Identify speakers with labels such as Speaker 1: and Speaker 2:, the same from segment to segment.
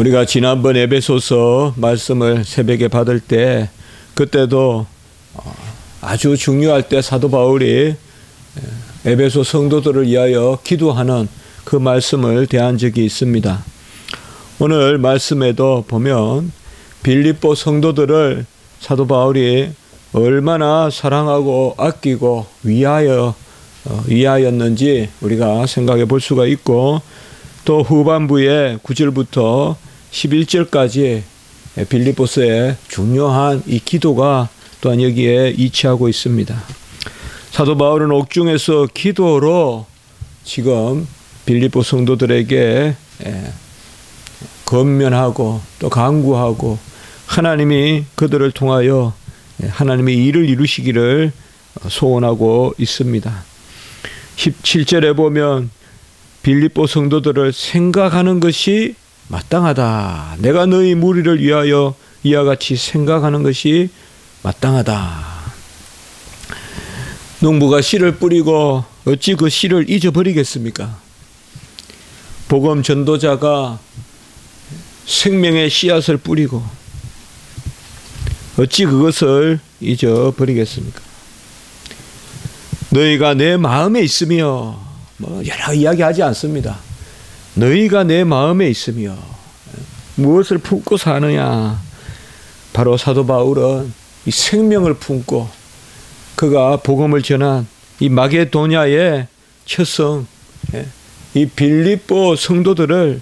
Speaker 1: 우리가 지난번 에베소서 말씀을 새벽에 받을 때 그때도 어, 아주 중요할 때 사도 바울이 에베소 성도들을 위하여 기도하는 그 말씀을 대한 적이 있습니다. 오늘 말씀에도 보면 빌립보 성도들을 사도 바울이 얼마나 사랑하고 아끼고 위하여 어, 위하였는지 우리가 생각해 볼 수가 있고 또 후반부에 9절부터 11절까지 빌립보스의 중요한 이 기도가 또한 여기에 이치하고 있습니다. 사도 바울은 옥중에서 기도로 지금 빌립보 성도들에게 건면하고 또 강구하고 하나님이 그들을 통하여 하나님의 일을 이루시기를 소원하고 있습니다. 17절에 보면 빌립보 성도들을 생각하는 것이 마땅하다. 내가 너희 무리를 위하여 이와 같이 생각하는 것이 마땅하다. 농부가 씨를 뿌리고 어찌 그 씨를 잊어버리겠습니까? 복음 전도자가 생명의 씨앗을 뿌리고 어찌 그것을 잊어버리겠습니까? 너희가 내 마음에 있으며 뭐 여러 이야기하지 않습니다. 너희가 내 마음에 있으며 무엇을 품고 사느냐? 바로 사도 바울은 이 생명을 품고 그가 복음을 전한 이 마게도냐의 첫성 예, 이 빌립보 성도들을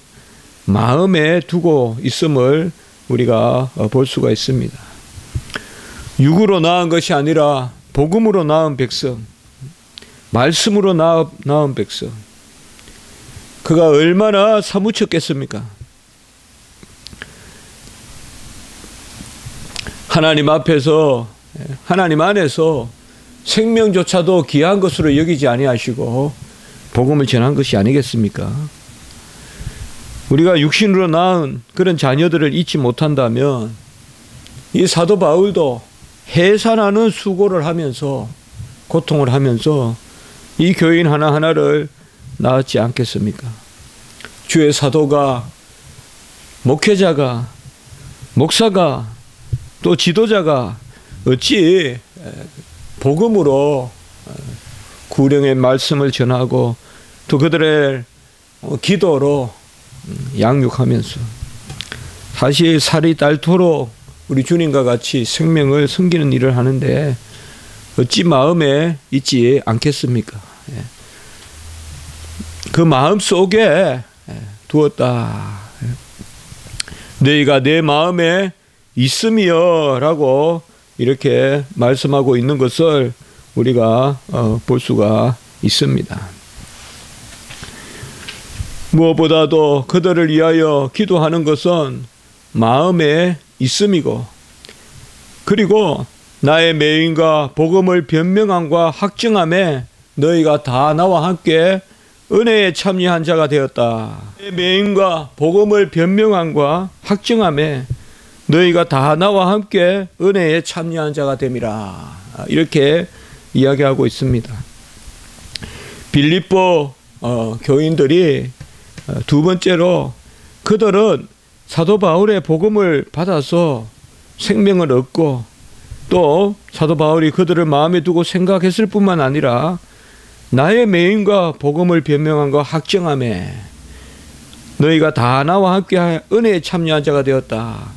Speaker 1: 마음에 두고 있음을 우리가 볼 수가 있습니다. 육으로 낳은 것이 아니라 복음으로 낳은 백성, 말씀으로 낳은 백성. 그가 얼마나 사무쳤겠습니까? 하나님 앞에서 하나님 안에서 생명조차도 귀한 것으로 여기지 아니하시고 복음을 전한 것이 아니겠습니까? 우리가 육신으로 낳은 그런 자녀들을 잊지 못한다면 이 사도 바울도 해산하는 수고를 하면서 고통을 하면서 이 교인 하나하나를 낳았지 않겠습니까? 주의 사도가 목회자가 목사가 또 지도자가 어찌 복음으로 구령의 말씀을 전하고 또 그들의 기도로 양육하면서 사실 살이 닳도록 우리 주님과 같이 생명을 섬기는 일을 하는데 어찌 마음에 있지 않겠습니까? 예. 그 마음 속에 예, 두었다. 예. 너희가 내 마음에 있음이여라고 이렇게 말씀하고 있는 것을 우리가 어, 볼 수가 있습니다. 무엇보다도 그들을 위하여 기도하는 것은 마음에 있음이고 그리고 나의 매인과 복음을 변명함과 확증함에 너희가 다 나와 함께 은혜에 참여한 자가 되었다. 내 매인과 복음을 변명함과 확증함에 너희가 다 나와 함께 은혜에 참여한 자가 됨이라. 이렇게 이야기하고 있습니다. 빌립보 어, 교인들이 어, 두 번째로 그들은 사도 바울의 복음을 받아서 생명을 얻고 또 사도 바울이 그들을 마음에 두고 생각했을 뿐만 아니라 나의 메인과 복음을 변명한 거확정함에 너희가 다 나와 함께 은혜에 참여한 자가 되었다.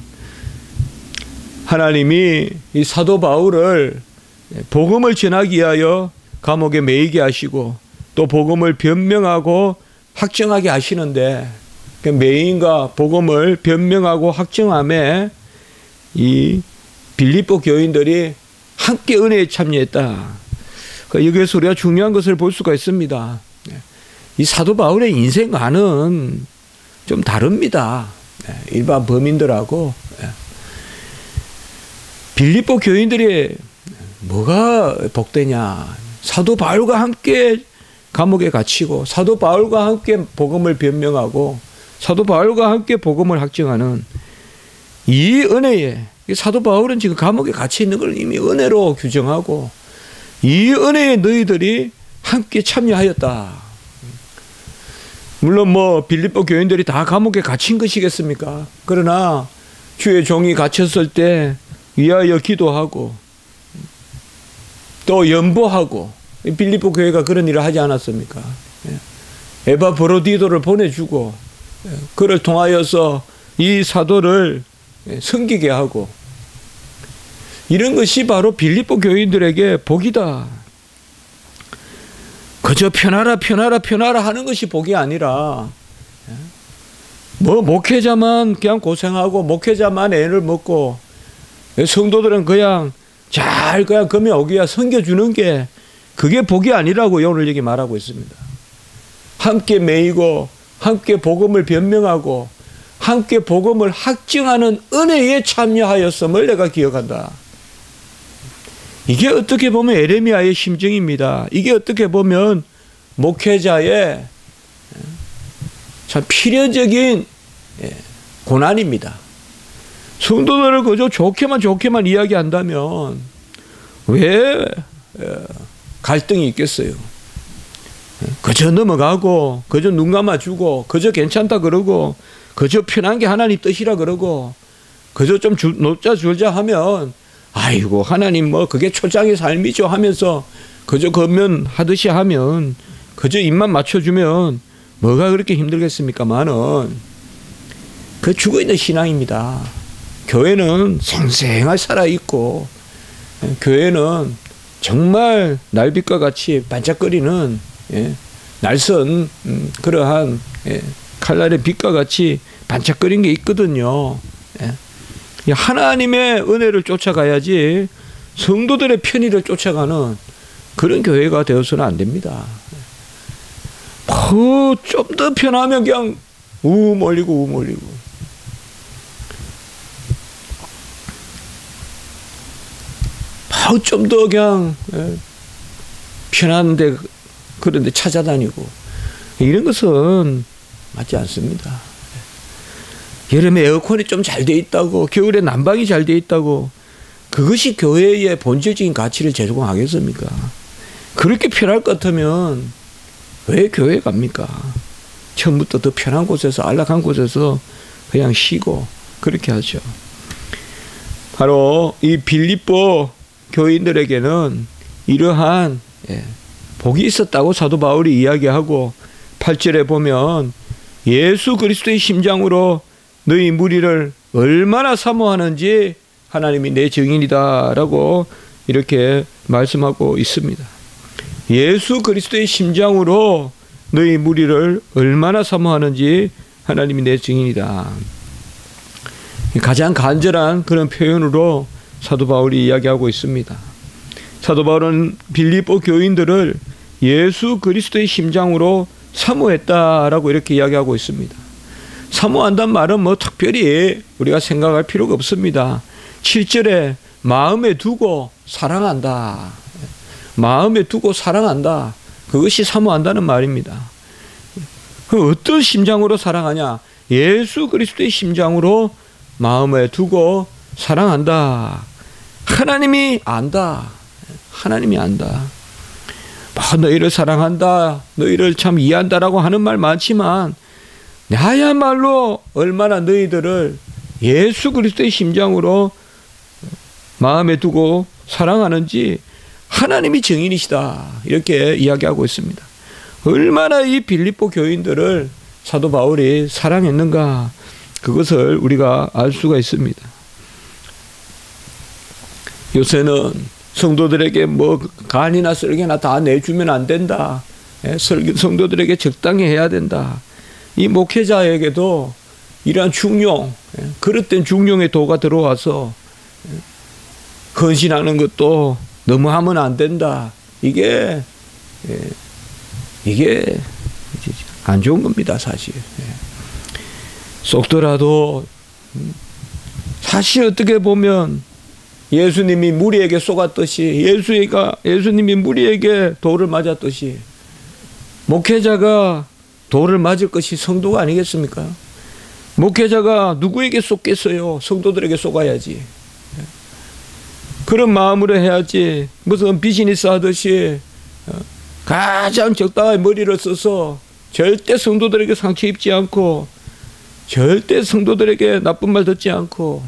Speaker 1: 하나님이 이 사도 바울을 복음을 전하기 위하여 감옥에 매이게 하시고 또 복음을 변명하고 확정하게 하시는데 그 메인과 복음을 변명하고 확정함에 이 빌립보 교인들이 함께 은혜에 참여했다. 그 여기에서 우리가 중요한 것을 볼 수가 있습니다. 이 사도 바울의 인생과는 좀 다릅니다. 일반 범인들하고 빌립보 교인들이 뭐가 복되냐? 사도 바울과 함께 감옥에 갇히고 사도 바울과 함께 복음을 변명하고 사도 바울과 함께 복음을 확증하는 이 은혜에 사도 바울은 지금 감옥에 갇혀 있는 걸 이미 은혜로 규정하고 이 은혜에 너희들이 함께 참여하였다. 물론 뭐 빌립보 교인들이 다 감옥에 갇힌 것이겠습니까? 그러나 주의 종이 갇혔을 때 위하여 기도하고 또 연보하고 빌립보 교회가 그런 일을 하지 않았습니까? 예. 에바 브로디도를 보내주고 예. 그를 통하여서 이 사도를 예, 섬기게 하고 이런 것이 바로 빌립보 교인들에게 복이다. 그저 편하라 편하라 편하라 하는 것이 복이 아니라 뭐 목회자만 그냥 고생하고 목회자만 애를 먹고 성도들은 그냥 잘 그냥 금에 오기야 섬겨주는 게 그게 복이 아니라고 오늘 여기 말하고 있습니다. 함께 매이고 함께 복음을 변명하고 함께 복음을 확증하는 은혜에 참여하였음을 내가 기억한다. 이게 어떻게 보면 에레미야의 심정입니다. 이게 어떻게 보면 목회자의 참 필연적인 예, 고난입니다. 성도들을 그저 좋게만 좋게만 이야기한다면 왜 어, 갈등이 있겠어요? 그저 넘어가고 그저 눈 감아주고 그저 괜찮다 그러고 그저 편한 게 하나님 뜻이라 그러고 그저 좀 주, 높자 줄자 하면 아이고 하나님 뭐 그게 초장의 삶이죠 하면서 그저 겉면 하듯이 하면 그저 입만 맞춰주면 뭐가 그렇게 힘들겠습니까만은 그 죽어있는 신앙입니다. 교회는 생생하게 살아있고 교회는 정말 날빛과 같이 반짝거리는 예, 날선 음, 그러한 예, 칼날의 빛과 같이 반짝거리는 게 있거든요. 예. 하나님의 은혜를 쫓아가야지 성도들의 편의를 쫓아가는 그런 교회가 되어서는 안 됩니다. 뭐 좀더 편하면 그냥 우 몰리고 우 몰리고. 좀더 그냥 예, 편한데 그런데 찾아다니고 이런 것은 맞지 않습니다. 여름에 에어컨이 좀 잘 돼 있다고 겨울에 난방이 잘 돼 있다고 그것이 교회의 본질적인 가치를 제공하겠습니까? 그렇게 편할 것 같으면 왜 교회 갑니까? 처음부터 더 편한 곳에서 안락한 곳에서 그냥 쉬고 그렇게 하죠. 바로 이 빌립보 교인들에게는 이러한 예, 복이 있었다고 사도 바울이 이야기하고 8절에 보면 예수 그리스도의 심장으로 너희 무리를 얼마나 사모하는지 하나님이 내 증인이다라고 이렇게 말씀하고 있습니다. 예수 그리스도의 심장으로 너희 무리를 얼마나 사모하는지 하나님이 내 증인이다. 가장 간절한 그런 표현으로 사도 바울이 이야기하고 있습니다. 사도 바울은 빌립보 교인들을 예수 그리스도의 심장으로 사모했다라고 이렇게 이야기하고 있습니다. 사모한단 말은 뭐 특별히 우리가 생각할 필요가 없습니다. 7절에 마음에 두고 사랑한다. 마음에 두고 사랑한다. 그것이 사모한다는 말입니다. 그 어떤 심장으로 사랑하냐? 예수 그리스도의 심장으로 마음에 두고 사랑한다. 하나님이 안다. 하나님이 안다. 뭐 너희를 사랑한다. 너희를 참 이해한다라고 하는 말 많지만 나야말로 얼마나 너희들을 예수 그리스도의 심장으로 마음에 두고 사랑하는지 하나님이 증인이시다. 이렇게 이야기하고 있습니다. 얼마나 이 빌립보 교인들을 사도 바울이 사랑했는가 그것을 우리가 알 수가 있습니다. 요새는 성도들에게 뭐 간이나 썰개나 다 내주면 안 된다. 예, 성도들에게 적당히 해야 된다. 이 목회자에게도 이러한 중용, 예, 그릇된 중용의 도가 들어와서 예, 헌신하는 것도 너무 하면 안 된다. 이게 예, 이게 안 좋은 겁니다, 사실. 예. 쏙더라도 음, 사실 어떻게 보면 예수님이 무리에게 쏘았듯이 예수가 예수님이 무리에게 돌을 맞았듯이 목회자가 돌을 맞을 것이 성도가 아니겠습니까? 목회자가 누구에게 쏘겠어요? 성도들에게 쏘아야지. 그런 마음으로 해야지 무슨 비즈니스 하듯이 어, 가장 적당한 머리를 써서 절대 성도들에게 상처 입지 않고 절대 성도들에게 나쁜 말 듣지 않고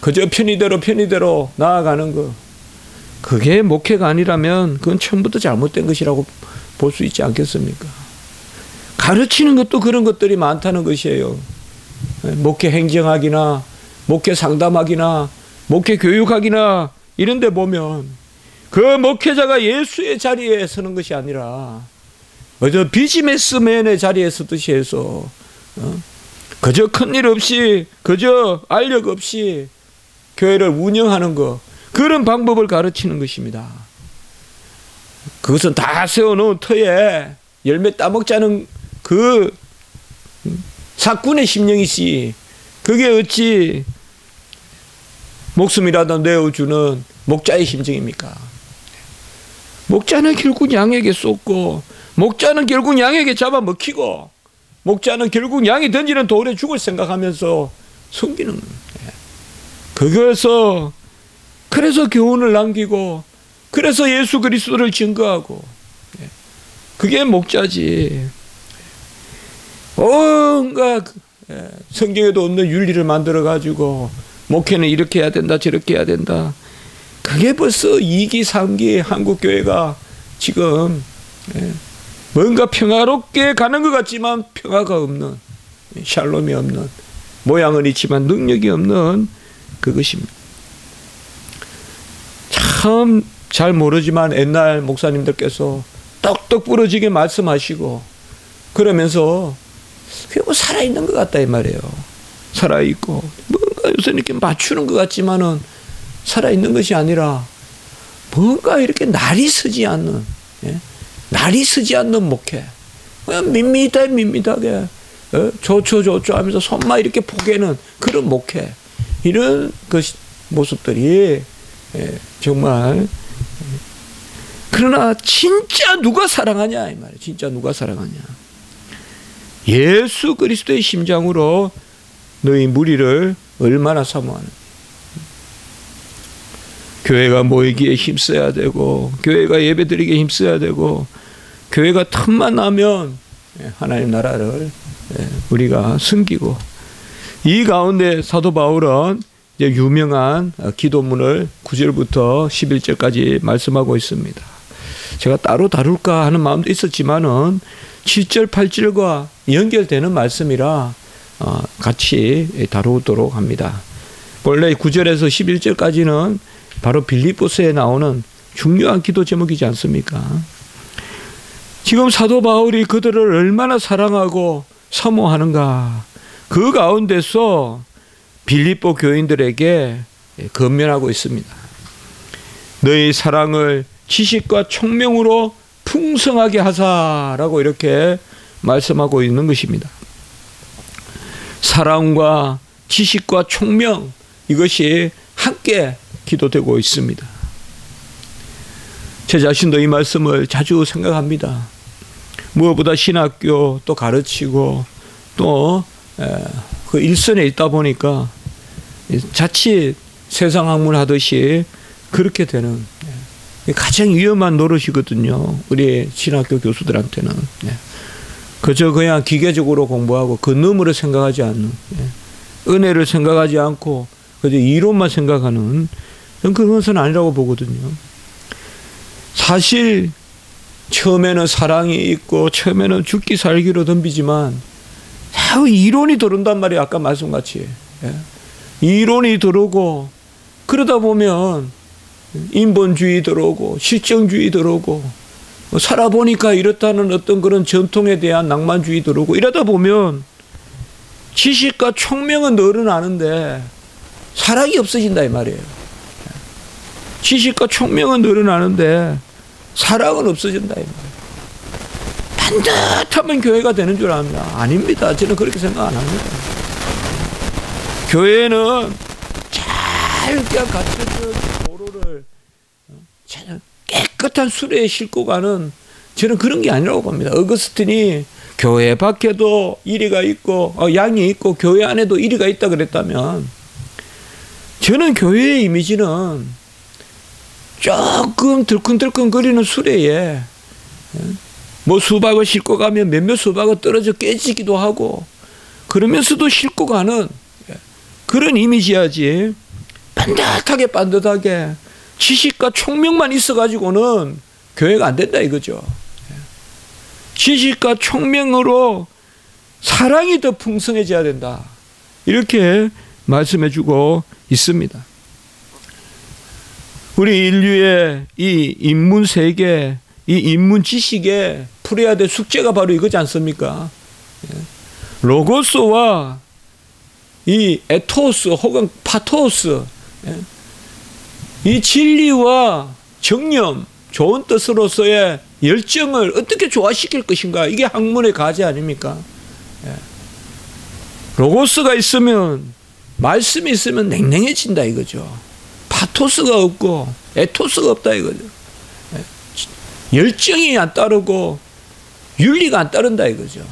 Speaker 1: 그저 편의대로 편의대로 나아가는 거 그게 목회가 아니라면 그건 처음부터 잘못된 것이라고 볼 수 있지 않겠습니까? 가르치는 것도 그런 것들이 많다는 것이에요. 목회 행정학이나 목회 상담학이나 목회 교육학이나 이런 데 보면 그 목회자가 예수의 자리에 서는 것이 아니라 그저 비즈니스맨의 자리에 서듯이 해서 어? 그저 큰일 없이 그저 알력 없이 교회를 운영하는 것 그런 방법을 가르치는 것입니다. 그것은 다 세워놓은 터에 열매 따먹자는 그 사꾼의 심령이지 그게 어찌 목숨이라도 내어주는 목자의 심정입니까? 목자는 결국 양에게 쏟고 목자는 결국 양에게 잡아먹히고 목자는 결국 양이 던지는 돌에 죽을 생각하면서 숨기는 그것서 그래서 교훈을 남기고 그래서 예수 그리스도를 증거하고 예. 그게 목자지. 온갖 예, 성경에도 없는 윤리를 만들어 가지고 목회는 이렇게 해야 된다 저렇게 해야 된다. 그게 벌써 2기 3기 한국 교회가 지금 예, 뭔가 평화롭게 가는 것 같지만 평화가 없는 샬롬이 없는 모양은 있지만 능력이 없는 그것입니다. 참 잘 모르지만 옛날 목사님들께서 떡떡 부러지게 말씀하시고 그러면서 결국 살아있는 것 같다 이 말이에요. 살아있고 뭔가 요새 이렇게 맞추는 것 같지만은 살아있는 것이 아니라 뭔가 이렇게 날이 서지 않는 예? 날이 서지 않는 목회 그냥 밋밋하게 밋밋하게 어? 좋죠 좋죠 하면서 손만 이렇게 포개는 그런 목회 이런 그 모습들이 예, 정말 그러나 진짜 누가 사랑하냐 이 말이에요. 진짜 누가 사랑하냐. 예수 그리스도의 심장으로 너희 무리를 얼마나 사모하는 교회가 모이기에 힘써야 되고 교회가 예배드리기에 힘써야 되고 교회가 틈만 나면 예, 하나님 나라를 예, 우리가 숨기고 이 가운데 사도 바울은 이제 유명한 기도문을 9절부터 11절까지 말씀하고 있습니다. 제가 따로 다룰까 하는 마음도 있었지만은 7절, 8절과 연결되는 말씀이라 어, 같이 다루도록 합니다. 원래 9절에서 11절까지는 바로 빌립보스에 나오는 중요한 기도 제목이지 않습니까? 지금 사도 바울이 그들을 얼마나 사랑하고 사모하는가. 그 가운데서 빌립보 교인들에게 건면하고 있습니다. 너희 사랑을 지식과 총명으로 풍성하게 하사라고 이렇게 말씀하고 있는 것입니다. 사랑과 지식과 총명 이것이 함께 기도되고 있습니다. 제 자신도 이 말씀을 자주 생각합니다. 무엇보다 신학교 또 가르치고 또 그 일선에 있다 보니까 자칫 세상 학문 하듯이 그렇게 되는 가장 위험한 노릇이거든요. 우리 신학교 교수들한테는. 그저 그냥 기계적으로 공부하고 그 너머를 생각하지 않는 은혜를 생각하지 않고 그저 이론만 생각하는 그것은 아니라고 보거든요. 사실 처음에는 사랑이 있고 처음에는 죽기 살기로 덤비지만 이론이 들어온단 말이에요. 아까 말씀같이. 예. 이론이 들어오고 그러다 보면 인본주의 들어오고 실정주의 들어오고 뭐 살아보니까 이렇다는 어떤 그런 전통에 대한 낭만주의 들어오고 이러다 보면 지식과 총명은 늘어나는데 사랑이 없어진다 이 말이에요. 지식과 총명은 늘어나는데 사랑은 없어진다 이 말이에요. 반듯하면 교회가 되는 줄 압니다. 아닙니다. 저는 그렇게 생각 안 합니다. 교회는 잘 도로를 깨끗한 수레에 싣고 가는 저는 그런 게 아니라고 봅니다. 어거스틴이 교회 밖에도 이리가 있고 어, 양이 있고 교회 안에도 이리가 있다 그랬다면 저는 교회의 이미지는 조금 들끈들끈거리는 수레에 예, 뭐 수박을 싣고 가면 몇몇 수박은 떨어져 깨지기도 하고 그러면서도 싣고 가는 그런 이미지야지 반듯하게 반듯하게 지식과 총명만 있어가지고는 교회가 안 된다 이거죠. 지식과 총명으로 사랑이 더 풍성해져야 된다. 이렇게 말씀해주고 있습니다. 우리 인류의 이 인문 세계, 이 인문 지식에 풀어야 될 숙제가 바로 이거지 않습니까? 예. 로고스와 이 에토스 혹은 파토스, 예. 이 진리와 정념, 좋은 뜻으로서의 열정을 어떻게 조화시킬 것인가? 이게 학문의 과제 아닙니까? 예. 로고스가 있으면, 말씀이 있으면 냉랭해진다 이거죠. 파토스가 없고, 에토스가 없다 이거죠. 예. 열정이 안 따르고, 윤리가 안 따른다 이거죠.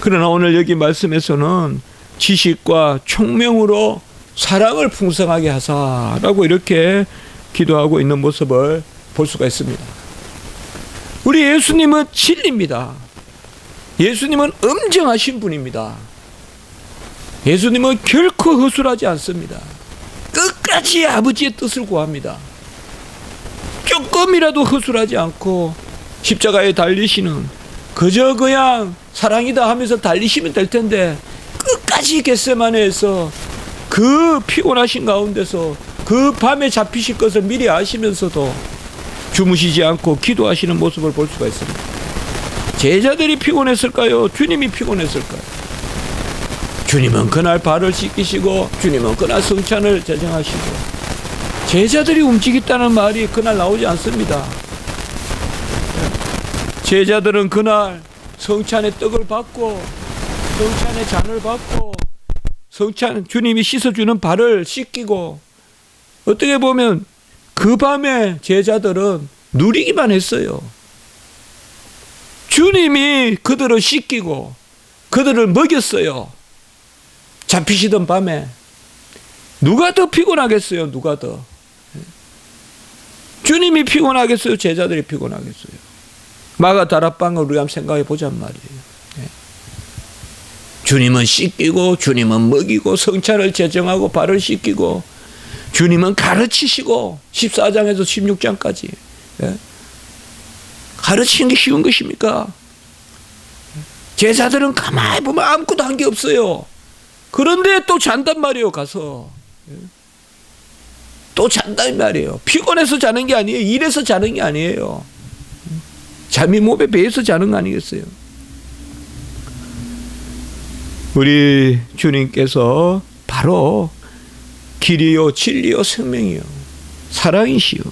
Speaker 1: 그러나 오늘 여기 말씀에서는 지식과 총명으로 사랑을 풍성하게 하사라고 이렇게 기도하고 있는 모습을 볼 수가 있습니다. 우리 예수님은 진리입니다. 예수님은 엄정하신 분입니다. 예수님은 결코 허술하지 않습니다. 끝까지 아버지의 뜻을 구합니다. 조금이라도 허술하지 않고 십자가에 달리시는 그저 그냥 사랑이다 하면서 달리시면 될 텐데 끝까지 겟세마네에서 그 피곤하신 가운데서 그 밤에 잡히실 것을 미리 아시면서도 주무시지 않고 기도하시는 모습을 볼 수가 있습니다. 제자들이 피곤했을까요? 주님이 피곤했을까요? 주님은 그날 발을 씻기시고 주님은 그날 성찬을 제정하시고 제자들이 움직였다는 말이 그날 나오지 않습니다. 제자들은 그날 성찬의 떡을 받고 성찬의 잔을 받고 성찬 주님이 씻어주는 발을 씻기고 어떻게 보면 그 밤에 제자들은 누리기만 했어요. 주님이 그들을 씻기고 그들을 먹였어요. 잡히시던 밤에 누가 더 피곤하겠어요? 누가 더? 주님이 피곤하겠어요? 제자들이 피곤하겠어요? 마가 다락방을 우리 한번 생각해 보잔 말이에요. 주님은 씻기고 주님은 먹이고 성찬을 제정하고 발을 씻기고 주님은 가르치시고 14장에서 16장까지 예? 가르치는 게 쉬운 것입니까? 제자들은 가만히 보면 아무것도 한 게 없어요. 그런데 또 잔단 말이에요, 가서. 예? 또 잔단 말이에요. 피곤해서 자는 게 아니에요. 일해서 자는 게 아니에요. 잠이 몸에 배서 자는 거 아니겠어요? 우리 주님께서 바로 길이요, 진리요, 생명이요. 사랑이시요.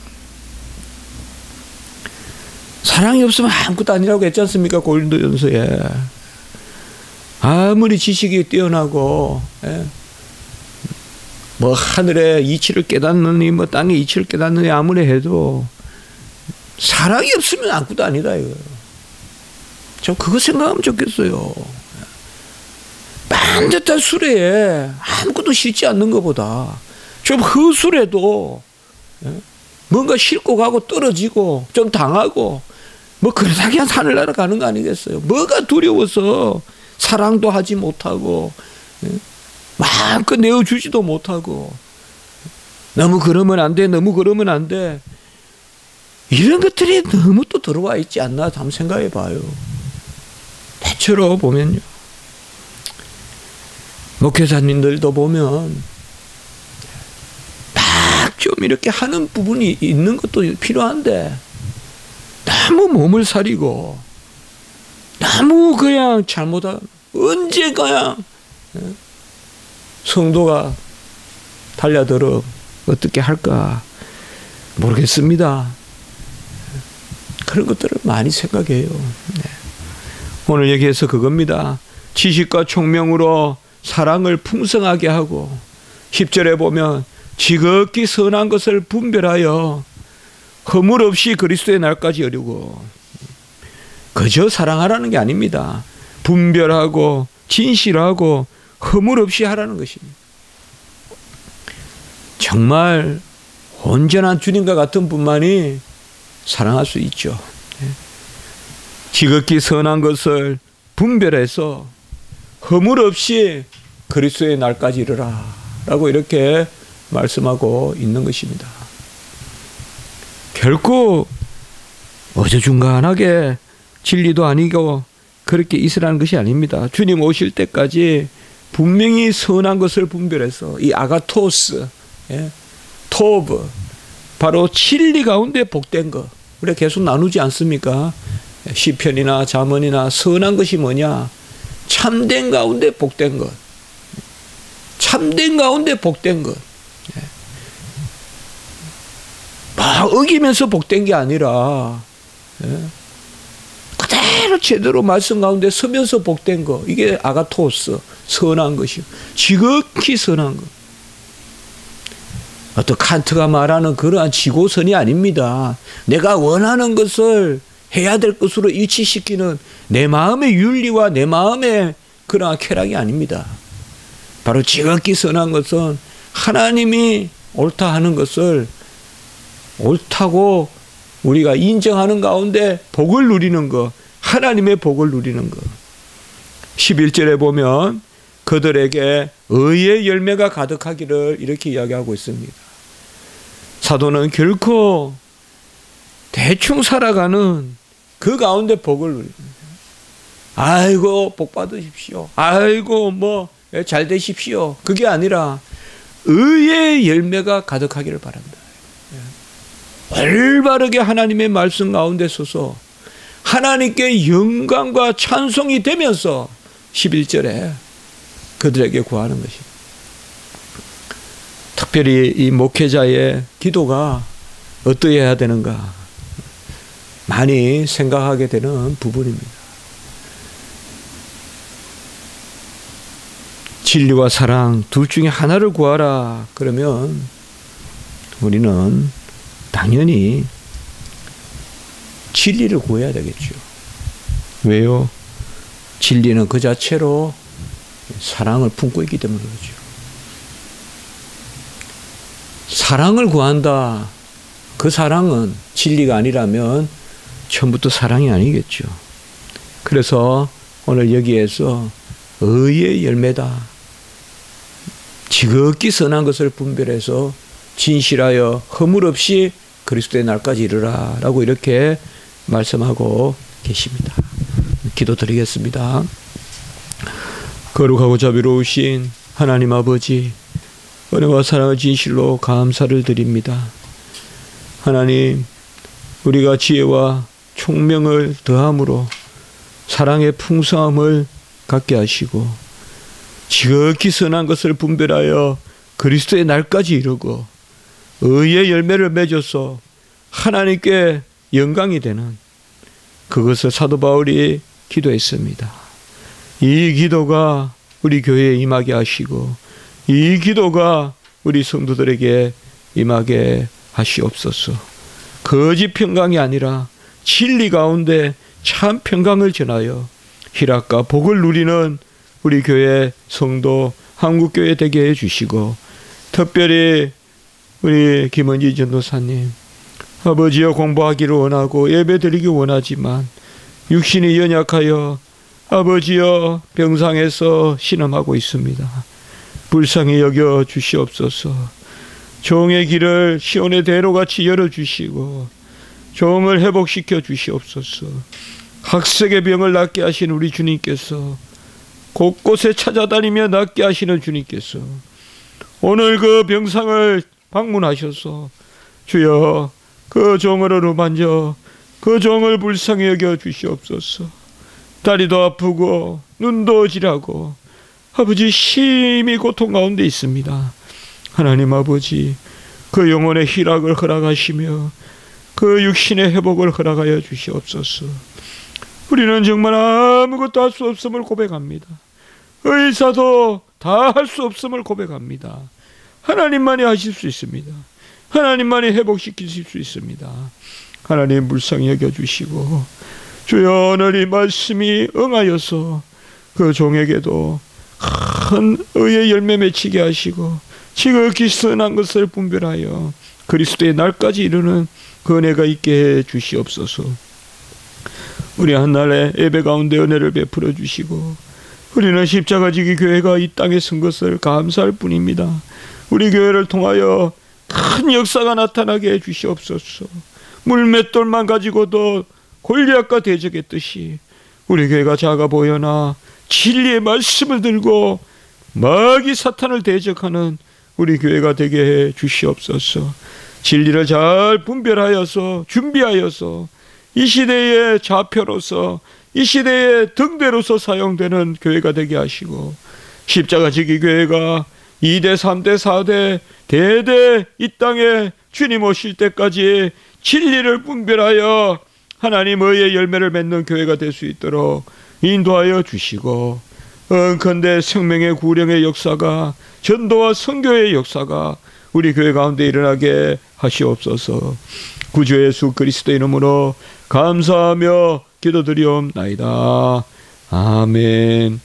Speaker 1: 사랑이 없으면 아무것도 아니라고 했지 않습니까? 고린도전서에. 아무리 지식이 뛰어나고, 예. 뭐 하늘의 이치를 깨닫느니, 뭐 땅의 이치를 깨닫느니 아무리 해도 사랑이 없으면 아무것도 아니다 이거예요. 저 그거 생각하면 좋겠어요. 반듯한 수레에 아무것도 싣지 않는 것보다 좀 허술해도 예? 뭔가 싣고 가고 떨어지고 좀 당하고 뭐 그러다 그냥 산을 날아가는 거 아니겠어요? 뭐가 두려워서 사랑도 하지 못하고 예? 마음껏 내어주지도 못하고 너무 그러면 안 돼, 너무 그러면 안 돼. 이런 것들이 너무 또 들어와 있지 않나 한번 생각해 봐요. 대체로 보면요. 목회자님들도 보면 막 좀 이렇게 하는 부분이 있는 것도 필요한데 너무 몸을 사리고 너무 그냥 잘못한 언제 그냥 예? 성도가 달려들어 어떻게 할까 모르겠습니다. 그런 것들을 많이 생각해요. 네. 오늘 여기에서 그겁니다. 지식과 총명으로 사랑을 풍성하게 하고 10절에 보면 지극히 선한 것을 분별하여 허물 없이 그리스도의 날까지 이루고 그저 사랑하라는 게 아닙니다. 분별하고 진실하고 허물 없이 하라는 것입니다. 정말 온전한 주님과 같은 분만이 사랑할 수 있죠. 지극히 선한 것을 분별해서 허물 없이 그리스도의 날까지 이르라 라고 이렇게 말씀하고 있는 것입니다. 결코 어저중간하게 진리도 아니고 그렇게 있으라는 것이 아닙니다. 주님 오실 때까지 분명히 선한 것을 분별해서 이 아가토스, 예? 토브, 바로 진리 가운데 복된 것. 우리가 계속 나누지 않습니까? 시편이나 자문이나 선한 것이 뭐냐? 참된 가운데 복된 것. 참된 가운데 복된 것. 예. 막 어기면서 복된 게 아니라 예. 그대로 제대로 말씀 가운데 서면서 복된 거 이게 아가토스 선한 것이요 지극히 선한 것 어떤 칸트가 말하는 그러한 지고선이 아닙니다 내가 원하는 것을 해야 될 것으로 일치시키는 내 마음의 윤리와 내 마음의 그러한 쾌락이 아닙니다 바로 지극히 선한 것은 하나님이 옳다 하는 것을 옳다고 우리가 인정하는 가운데 복을 누리는 것, 하나님의 복을 누리는 것. 11절에 보면 그들에게 의의 열매가 가득하기를 이렇게 이야기하고 있습니다. 사도는 결코 대충 살아가는 그 가운데 복을 누립니다. 아이고, 복 받으십시오. 아이고, 뭐, 잘 되십시오. 그게 아니라 의의 열매가 가득하기를 바란다. 올바르게 하나님의 말씀 가운데 서서 하나님께 영광과 찬송이 되면서 11절에 그들에게 구하는 것입니다. 특별히 이 목회자의 기도가 어떠해야 되는가 많이 생각하게 되는 부분입니다. 진리와 사랑 둘 중에 하나를 구하라 그러면 우리는 당연히 진리를 구해야 되겠죠. 왜요? 진리는 그 자체로 사랑을 품고 있기 때문에 그렇죠. 사랑을 구한다. 그 사랑은 진리가 아니라면 처음부터 사랑이 아니겠죠. 그래서 오늘 여기에서 의의 열매다. 지극히 선한 것을 분별해서 진실하여 허물 없이 그리스도의 날까지 이르라 라고 이렇게 말씀하고 계십니다. 기도드리겠습니다. 거룩하고 자비로우신 하나님 아버지 은혜와 사랑의 진실로 감사를 드립니다. 하나님 우리가 지혜와 총명을 더함으로 사랑의 풍성함을 갖게 하시고 지극히 선한 것을 분별하여 그리스도의 날까지 이르고 의의 열매를 맺어서 하나님께 영광이 되는 그것을 사도 바울이 기도했습니다. 이 기도가 우리 교회에 임하게 하시고 이 기도가 우리 성도들에게 임하게 하시옵소서. 거짓 평강이 아니라 진리 가운데 참 평강을 전하여 희락과 복을 누리는 우리 교회 성도 한국교회 되게 해 주시고 특별히 우리 김은지 전도사님 아버지여 공부하기를 원하고 예배드리기 원하지만 육신이 연약하여 아버지여 병상에서 신음하고 있습니다. 불쌍히 여겨 주시옵소서. 종의 길을 시온의 대로같이 열어주시고 종을 회복시켜 주시옵소서. 학색의 병을 낫게 하신 우리 주님께서 곳곳에 찾아다니며 낫게 하시는 주님께서 오늘 그 병상을 방문하셔서 주여 그 종을 어루만져 그 종을 불쌍히 여겨 주시옵소서. 다리도 아프고 눈도 지라고 아버지 심히 고통 가운데 있습니다. 하나님 아버지 그 영혼의 희락을 허락하시며 그 육신의 회복을 허락하여 주시옵소서. 우리는 정말 아무것도 할 수 없음을 고백합니다. 의사도 다 할 수 없음을 고백합니다. 하나님만이 하실 수 있습니다. 하나님만이 회복시키실 수 있습니다. 하나님 불쌍히 여겨주시고 주여 오늘 이 말씀이 응하여서 그 종에게도 큰 의의 열매 맺히게 하시고 지극히 선한 것을 분별하여 그리스도의 날까지 이르는 그 은혜가 있게 해 주시옵소서. 우리 한날에 예배 가운데 은혜를 베풀어 주시고 우리는 십자가지기 교회가 이 땅에 선 것을 감사할 뿐입니다. 우리 교회를 통하여 큰 역사가 나타나게 해 주시옵소서. 물맷돌만 가지고도 골리앗과 대적했듯이 우리 교회가 작아 보여나 진리의 말씀을 들고 마귀 사탄을 대적하는 우리 교회가 되게 해 주시옵소서. 진리를 잘 분별하여서 준비하여서 이 시대의 좌표로서 이 시대의 등대로서 사용되는 교회가 되게 하시고 십자가 지기 교회가 2대 3대 4대 대대 이 땅에 주님 오실 때까지 진리를 분별하여 하나님 의의 열매를 맺는 교회가 될 수 있도록 인도하여 주시고 은컨대 생명의 구령의 역사가 전도와 선교의 역사가 우리 교회 가운데 일어나게 하시옵소서. 구주 예수 그리스도 이름으로 감사하며 기도드리옵나이다. 아멘.